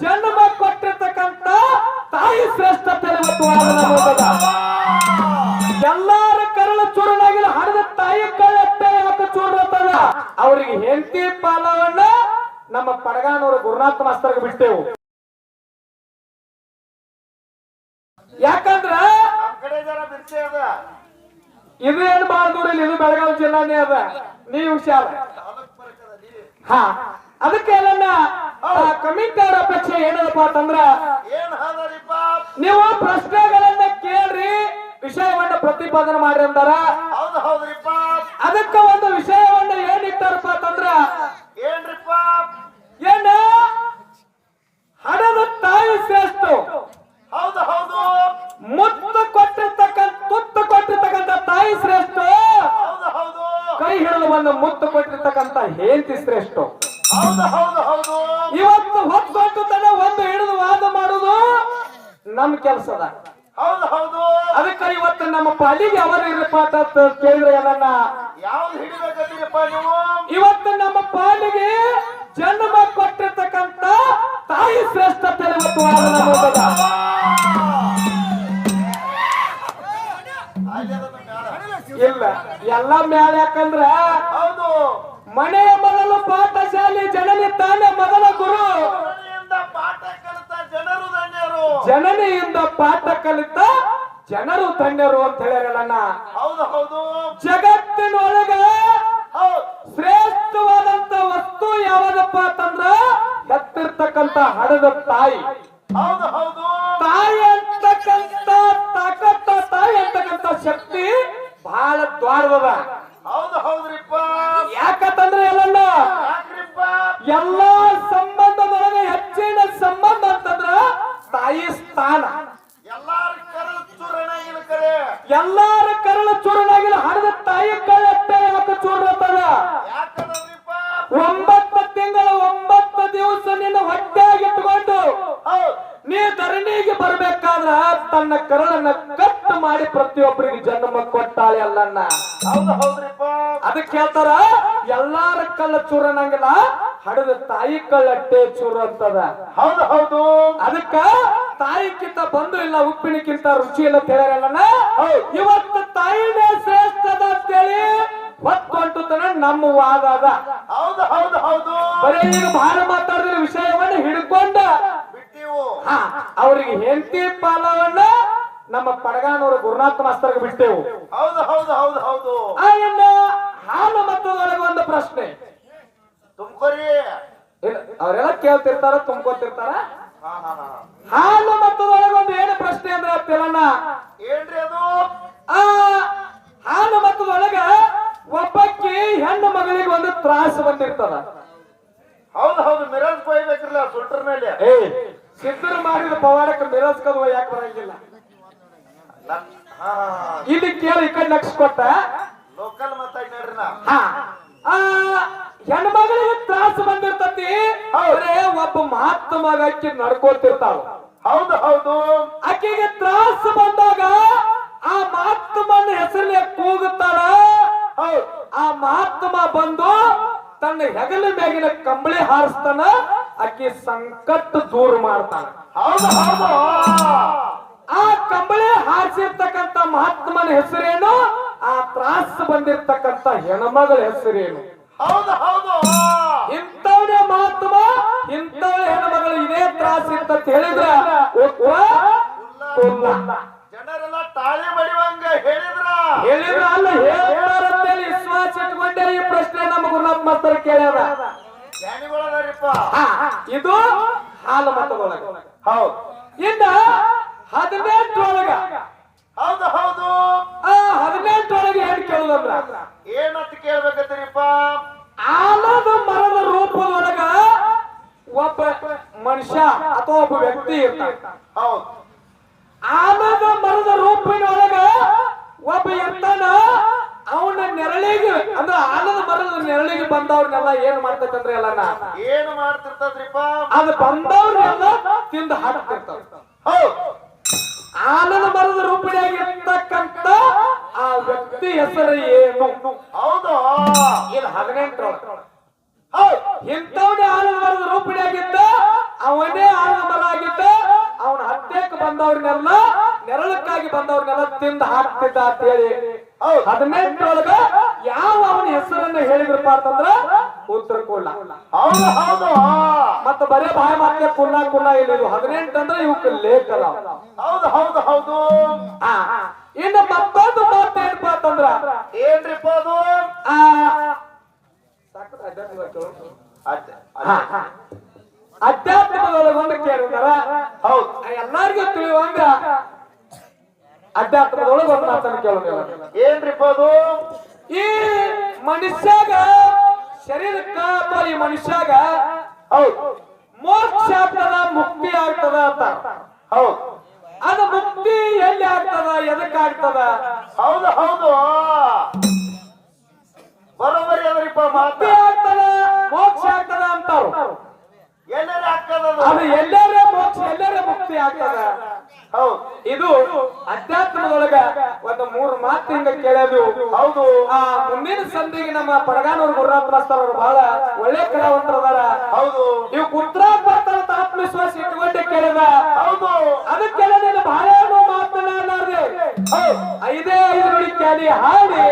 ಜನ್ಮ ಕೊಟ್ಟಿರ್ತಕ್ಕಂತ ತಾಯಿ ಶ್ರೇಷ್ಠತೆ. ಎಲ್ಲಾರ ಕರಳ ಚೂರ್ಣಾಗಿಲ್ಲ ಹಣದ ತಾಯಿ ಕಳ್ಳತ್ತೆ ಯಾಕೆ ಅವ್ರಿಗೆ ಹೆಂಡತಿ ಪಾಲವನ್ನ ನಮ್ಮ ಪಡಗಾನವರು ಗುರುನಾಥ ಮಾಸ್ತರ್ಗೆ ಬಿಟ್ಟೆವು. ಯಾಕಂದ್ರ ಇದು ಏನು ಬಾಳ್ದೂರಿಲ್ಲ ಇದು ಬೆಳಗಾವಿ ಜಿಲ್ಲಾನೇ ಅದ. ನೀವು ಹುಷಾರ. ಹಾ, ಅದಕ್ಕೆ ನನ್ನ ಕಮಿಟಿ ಅವ್ರ ಅಪೇಕ್ಷೆ ಏನದಪ್ಪ ಅಂತಂದ್ರ ಏನ್ ಹದರಿಪ್ಪ? ನೀವು ಪ್ರಶ್ನೆಗಳನ್ನ ಕೇಳ್ರಿ ವಿಷಯವನ್ನ ಪ್ರತಿಪಾದನೆ ಮಾಡ್ರಿ ಅಂದಾರ. ಹೌದ್ ಹೌದ್ರಿಪ್ಪ. ಅದಕ್ಕ ಒಂದು ವಿಷಯವನ್ನ ಏನಿಟ್ಟಾರಪ್ಪ ಅಂತಂದ್ರ ಏನ್ರಿಪ್ಪ ಏನ ಹಣದ ತಾಯಿ ಶ್ರೇಷ್ಠ ಹೌದು ಹೌದು ಮುತ್ತು ಕೊಟ್ಟಿರ್ತಕ್ಕಂಥ ತುತ್ತು ಕೊಟ್ಟಿರ್ತಕ್ಕಂಥ ತಾಯಿ ಶ್ರೇಷ್ಠ ಹೌದು ಹೌದು ಕೈ ಹಿಡಿದು ಒಂದು ಮುತ್ತು ಕೊಟ್ಟಿರ್ತಕ್ಕಂಥ ಹೇಂತಿ ಶ್ರೇಷ್ಠ ಹೌದು ಹೌದು ಹೌದು ಇವತ್ತು ಹೊತ್ತು ತನ ಒಂದು ಹಿಡಿದು ವಾದ ಮಾಡುದು ನಮ್ ಕೆಲ್ಸ ಹೌದು ಹೌದು. ಅದಕ್ಕೆ ಇವತ್ತು ನಮ್ಮ ಪಾಲಿಗೆ ಅವರು ಇರಪ್ಪ ಅಂತ ಕೇಳಿದ್ರೆ ಅದನ್ನ ಯಾವ್ದು ಹಿಡಿಬೇಕಂತೀರಪ್ಪ ನೀವು? ಇವತ್ತು ನಮ್ಮ ಪಾಲಿಗೆ ಜನ್ಮ ಕೊಟ್ಟಿರ್ತಕ್ಕಂತ ತಾಯಿ ಶ್ರೇಷ್ಠತೆ ಇವತ್ತು. ಇಲ್ಲ ಎಲ್ಲ ಮ್ಯಾಲ ಯಾಕಂದ್ರ ಹೌದು. ಮನೆಯ ಮೊದಲು ಪಾಠಶಾಲೆ ಜನನಿ ತಾನೇ ಮೊದಲ ಗುರು ಮನೆಯಿಂದ ಪಾಠ ಕಲಿತ ಜನರು ಧನ್ಯರು ಜನನಿಯಿಂದ ಪಾಠ ಕಲಿತ ಜನರು ಧನ್ಯರು ಅಂತ ಹೇಳಿರಲ್ಲ ಹೌದು ಹೌದು. ಜಗತ್ತಿನೊಳಗ ಶ್ರೇಷ್ಠವಾದಂತ ವಸ್ತು ಯಾವ್ದಪ್ಪ ಅಂತಂದ್ರ ಹತ್ತಿರ್ತಕ್ಕಂತ ಹಡದ ತಾಯಿ. ಹೌದು ಹೌದು. ತಾಯಿ ಅಂತಕ್ಕಂತ ತಾಕತ್ತ ತಾಯಿ ಅಂತಕ್ಕಂತ ಶಕ್ತಿ ಬಹಳ ದ್ವಾರದದ. ಹೌದು ಹೌದ್ರಿಪ್ಪ. ತನ್ನ ಕರಳನ್ನ ಕಟ್ ಮಾಡಿ ಪ್ರತಿಯೊಬ್ಬರಿಗೆ ಜನ್ಮ ಕೊಟ್ಟಾಳೆ ಅಲ್ಲಣ್ಣ. ಹೌದು ಹೌದ್ರಿಪ್ಪ. ಅದಕ್ಕೆ ಹೇಳ್ತಾರ ಎಲ್ಲಾರ ಕಳ್ಳ ಚೂರನಂಗಿಲ್ಲ ಹಡದ ತಾಯಿ ಕಳ್ಳಟ್ಟೆ ಚೂರ ಅಂತದ. ಹೌದು ಹೌದು. ಅದಕ್ಕ ತಾಯಿಕ್ಕಿಂತ ಬಂದು ಇಲ್ಲ ಉಪ್ಪಿನಕ್ಕಿಂತ ರುಚಿ ಇಲ್ಲ ತಿಳಿಯಲ್ಲ ಇವತ್ತು ತಾಯಿನೇ ಶ್ರೇಷ್ಠದ ಅಂತೇಳಿ ಹೊತ್ತು ನಮ್ಮ ವಾದ ಅದ ಹೌದು ಹೌದು ಹೌದು. ಬರೀ ಈಗ ಬಹಳ ಮಾತಾಡಿದ್ರೆ ವಿಷಯವನ್ನ ಹಿಡ್ಕೊಂಡ. ಬಿಟ್ಟಿವು. ಹಾ ಅವ್ರಿಗೆ ಹೆಂಡತಿ ಪಾಲವನ್ನ ನಮ್ಮ ಪಡಗಾನವರು ಗುರುನಾಥ ಮಾಸ್ತರ್ಗೆ ಬಿಟ್ಟೆವು. ಹೌದು ಹೌದು ಹೌದು ಹೌದು. ಆ ಇನ್ನ ಹಾಲು ಮತ್ತದೊಳಗೆ ಒಂದು ಪ್ರಶ್ನೆ. ತುಮಕೂರಿ. ಇಲ್ಲ, ಅವರೆಲ್ಲ ಕೇಳ್ತಿರ್ತಾರ ತುಂಬ್ಕೊತಿರ್ತಾರ. ಹಾ ಹಾ ಹಾ. ಹಾಲು ಮತ್ತದೊಳಗೆ ಒಂದು ಏನು ಪ್ರಶ್ನೆ ಅಂದ್ರೆ ತಿಳಣ್ಣ ಏನ್ರಿ ಅದು? ಆ ಹಾಲು ಮತ್ತದೊಳಗ ಒಬ್ಬಕ್ಕಿ ಹೆಣ್ಣು ಮಗಳಿಗೆ ಒಂದು ತ್ರಾಸ ಬಂದಿರ್ತದ. ಹೌದು ಹೌದು ಮಿರಾಜ್ ಕೊಯ್ಬೇಕ್ರಲ್ಲ ಸುಲ್ಟರ್ ಮೇಲೆ. ಏ ಸಿದ್ಧರು ಮಾಡಿದ ಪವಾಡಕ್ಕೆ ಮಿರಸ್ಕದ ಯಾಕೆ ಬರಂಗಿಲ್ಲ? ಇಲ್ಲಿ ಕೇಳಿ ಈ ಕಡೆ ನಕ್ಸ್ ಕೊಟ್ಟ? ಲೋಕಲ್ ಮಾತಾಡಿ ನಾ. ಹಾ. ಹೆಣ್ಮಗಳಿಗೆ ತ್ರಾಸ ಬಂದಿರ್ತತಿ. ಅವರೇ ಒಬ್ಬ ಮಹಾತ್ಮ ಮಗ ಅಕ್ಕಿ ನಡ್ಕೊತಿರ್ತಾವ ಹೌದು ಹೌದು. ಅಕ್ಕಿಗೆ ತ್ರಾಸ ಬಂದಾಗ ಆ ಮಹಾತ್ಮನ ಹೆಸರಲ್ಲಿ ಕೂಗುತ್ತಾಳ. ಆ ಮಹಾತ್ಮ ಬಂದು ತನ್ನ ಹೆಗಲ ಮ್ಯಾಗಿನ ಕಂಬಳಿ ಹಾರಿಸ್ತಾನ. ಅಕ್ಕಿ ಸಂಕಟ ದೂರ ಮಾಡ್ತಾನ. ಹೌದು ಹೌದು. ಕಂಬಳಿ ಮಹಾತ್ಮನ ಹೆಸರೇನು? ಆ ತ್ರಾಸ ಬಂದಿರ್ತಕ್ಕಂತ ಹೆಣ್ಮಗಳ ಹೆಸರೇನು? ಹೌದು ಹೌದು. ಇಂಥವನೇ ಮಹಾತ್ಮ ಇಂಥವಳೆ ಹೆಣ್ಮಗಳು ಇದೇ ತ್ರಾಸ ಅಂತ ಹೇಳಿದ್ರ. ಜನರೆಲ್ಲ ತಾಳಿ ಬಡಿವಂಗ ಹೇಳಿದ್ರ? ಹೇಳಿದ್ರ ಅಲ್ಲ ಹೇಳ್ತಾರಂತೇಳಿ ವಿಶ್ವಾಸ ಇಟ್ಕೊಂಡೆ ಈ ಪ್ರಶ್ನೆ ನಮ್ಮ ಗುರುನಾಥ್ ಮಾಸ್ತರ್ ಕೇಳ್ಯಾರ ಇದು ಹಾಲು ಮತದೊಳಗ ಹೌದು. ಇನ್ನ ಹದಿನೆಂಟರೊಳಗ ಹೌದು ಹೌದು. ಆ ಹದಿನೆಂಟರೊಳಗೆ ಏನ್ ಕೇಳುದಂದ್ರ? ಏನಂತ ಕೇಳ್ಬೇಕಂತೀರಿಪ್ಪ? ಆಲದ ಮರದ ರೂಪದೊಳಗ ಒಬ್ಬ ಮನುಷ್ಯ ಅಥವಾ ಒಬ್ಬ ವ್ಯಕ್ತಿ ಇರ್ತಾನೆ. ಹೌದು. ಆಲದ ಮರದ ರೂಪಿನೊಳಗ ಒಬ್ಬ ಇರ್ತಾನ ಅವನ ನೆರಳಿಗೆ ಅಂದ್ರೆ ಆಲದ ಮರದ ನೆರಳಿಗೆ ಬಂದವ್ರನ್ನೆಲ್ಲ ಏನ್ ಮಾಡ್ತೈತಂದ್ರೆ ಎಲ್ಲ ಏನು ಮಾಡ್ತಿರ್ತದ್ರಿಪ್ಪ? ಅದು ಬಂದವ್ರನ್ನೆಲ್ಲ ತಿಂದು ಹಾಕ್ತಿರ್ತಾವ. ಹೆಸರು ಏನು ಹೌದು? ಇದು ಹದಿನೆಂಟರೊಳಗೆ ಹೌದು. ಇಂಥವನೇ ಅವನೇ ಮರದ ರೂಪಿನಾಗಿದ್ದ ಅವನೇ ಆಲದ ಬಂದವ್ರನ್ನೆಲ್ಲ ನೆರಳಕ್ಕಾಗಿ ಬಂದವ್ರನ್ನೆಲ್ಲ ತಿಂದು ಹಾಕ್ತಿದ್ದ ಅಂತ ಹೇಳಿ ಹೌದು. ಹದಿನೆಂಟರೊಳಗ ಯಾವ ಅವನ ಹೆಸರನ್ನ ಹೇಳಿದ್ರಪ್ಪ ಅಂತಂದ್ರ ಉತ್ತರ ಹೌದು ಮತ್ತ ಬರೇ ಬಾಯ ಮಾತ್ರ ಕುಲ್ಲ ಕುಲ್ಲ ಇಲ್ಲಿ ಹದಿನೆಂಟು ಅಂದ್ರೆ ಇವಕ್ಕೆ ಲೇಖ ಅದಾವ. ಹೌದು ಹೌದು ಹೌದು. ಆ, ಇನ್ನು ಮತ್ತೊಂದು ಮಾತು ಏನಪ್ಪ ಅಂತಂದ್ರ? ಏನ್ರಿಪ್ಪ ಅದು. ಅಧ್ಯಾತ್ಮದೊಳಗೊಂದು ಕೇಳಿದಾರ ಹೌದು. ಎಲ್ಲಾರ್ಗೂ ತಿಳಿಯುವಂಗ ಅಧ್ಯಾತ್ಮದೊಳಗೆ ಒಂದು ಮಾತನ್ನು ಕೇಳೋದು ಏನ್ರಿಪ್ಪ ಅದು ಈ ಮನುಷ್ಯಾಗ ಶರೀರಕ್ಕ ಅಥವಾ ಈ ಮನುಷ್ಯಾಗ ಹೌದು. ಮೋಕ್ಷ ಆಗ್ತದ ಮುಕ್ತಿ ಆಗ್ತದ ಅಂತ. ಹೌದು ಅದು ಮುಕ್ತಿ ಎಲ್ಲಿ ಆಗ್ತದ ಎದಕ್ ಆಗ್ತದ ಹೌದು ಹೌದು. ಬರೋಬರಿ ಅದರಿಪ್ಪ ಮಾತು. ಆಗ್ತದ ಮೋಕ್ಷ ಆಗ್ತದ ಅಂತಾರು. ಎಲ್ಲರೂ ಹಾಕದದು ಅದು? ಎಲ್ಲರೇ ಮೋಕ್ಷ ಎಲ್ಲರೇ ಮುಕ್ತಿ ಆಗ್ತದ. ಹೌದು. ಇದು ಅಧ್ಯಾತ್ಮದೊಳಗ ಒಂದು ಮೂರು ಮಾತು ಹಿಂಗ ಕೇಳೋದು ಹೌದು. ಆ ಮುಂದಿನ ಸಂಧಿಗೆ ನಮ್ಮ ಪಡಗಾನೂರು ಗುರುನಾಥ ಮಾಸ್ತರ್ ಅವರು ಬಹಳ ಒಳ್ಳೆ ಕಲಾವಂತರದಾರ. ಹೌದು. ಇವ್ ಉತ್ತರ ಬರ್ತಾರ ಆತ್ಮವಿಶ್ವಾಸ ಇಟ್ಕೊಂಡೆ ಕೇಳಿದ ಹೌದು. ಅದಕ್ಕೆ ಬಹಳ ಮಾತನಾಡಲಾರ್ದೆ ಐದೇ ಐದು ಕ್ಯಾಲಿ ಹಾಡಿ.